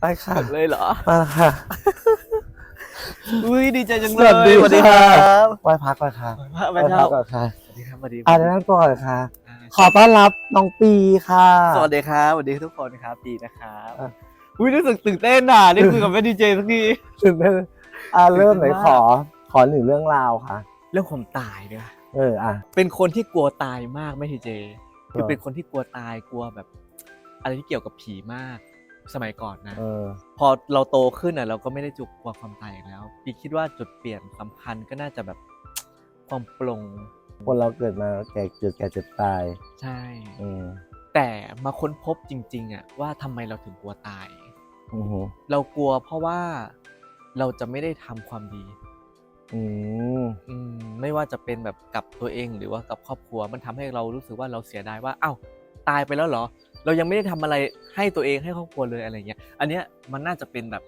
ไปค่ะเลยเหรอมาค่ะอุ้ยดีใจจังสเลยวัสดีสวัสดีคครัรับไหว้พักก่อนค่ะพระไหว้เจ้าพักก่อนค่ะสวัสดีครับสวัสดีอ่าแนะนำตัวก่อนค่ะอ่าขอต้อนรับน้องปีค่ะ สวัสดีครับสวัสดีทุกคนครับดีนะครับอะอุ้ยรู้สึกตื่นเต้นอะได้คุยกับแม่ดีเจสักทีตื่นเต้นอ่าเริ่มไหนตื่นเต้นมากขอ ขอหนึ่งเรื่องราวค่ะ เรื่องความตายเนี่ยเอออะเป็นคนที่กลัวตายมากแม่ดีเจ คือเออเป็นคนที่กลัวตายกลัวแบบ อะไรที่เกี่ยวกับผีมาก สมัยก่อนนะ เออ พอเราโตขึ้นอะเราก็ไม่ได้จุกกลัวความตายอีกแล้วพี่คิดว่าจุดเปลี่ยนสำคัญก็น่าจะแบบความปลงคนเราเกิดมาแก่เกิดแก่เจ็บตายใช่ อืมแต่มาค้นพบจริงๆอะว่าทำไมเราถึงกลัวตาย อือหือเรากลัวเพราะว่าเราจะไม่ได้ทำความดี อืมอืมไม่ว่าจะเป็นแบบกับตัวเองหรือว่ากับครอบครัวมันทำให้เรารู้สึกว่าเราเสียดายว่าเอ้าตายไปแล้วเหรอ เรายังไม่ได้ทำอะไรให้ตัวเองให้ครอบครัวเลยอะไรเงี้ยอันเนี้ยมันน่าจะเป็นแบบ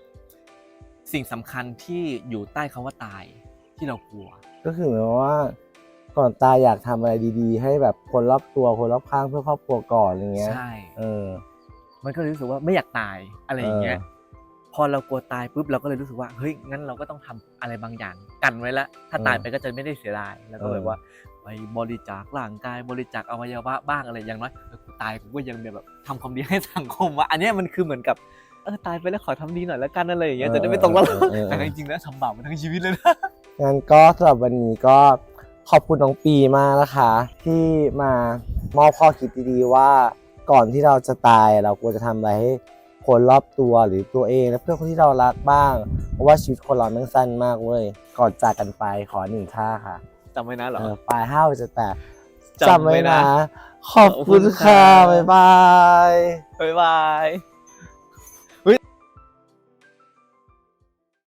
สิ่งสำคัญที่อยู่ใต้คำว่าตายที่เรากลัว ก็คือหมายความว่าก่อนตายอยากทำอะไรดี ๆ ให้แบบคนรอบตัวคนรอบข้างเพื่อครอบครัวก่อนอย่างเงี้ยใช่เออ มันก็เลยรู้สึกว่าไม่อยากตายอะไรอย่างเงี้ยเออพอเรากลัวตายปุ๊บเราก็เลยรู้สึกว่าเฮ้ยงั้นเราก็ต้องทำอะไรบางอย่าง กันไว้ละถ้าตายไปก็จะไม่ได้เสียดายแล้วก็แบบว่าไปบริจาคร่างกายบริจาคอวัยวะบ้างอะไรอย่างน้อยเออกู ตายกูก็ยังแบบทำความดีให้สังคมวะอันเนี้ยมันคือเหมือนกับเออตายไปแล้วขอทำดีหน่อยแล้วกันอะไรอย่างเงี้ยจะได้ไม่ตกนรกเออเออเออ แต่จริงๆแล้วทำบาปมาทั้งชีวิตเลยนะ งั้นก็สำหรับวันนี้ก็ขอบคุณน้องปีมากนะคะ ที่มามอบข้อคิดดีๆว่าก่อนที่เราจะตายเราควรจะทำอะไรให้คนรอบตัวหรือตัวเองและเพื่อนคนที่เรารักบ้าง เพราะว่าชีวิตคนเราแม่งสั้นมากเว้ยก่อนจากกันไปขอหนึ่งท่าค่ะจำไว้นะเหรอ เออปลายห้าวจะแตก จำไว้นะขอบคุณค่ะขอบคุณค่ะ บ๊ายบาย บ๊ายบาย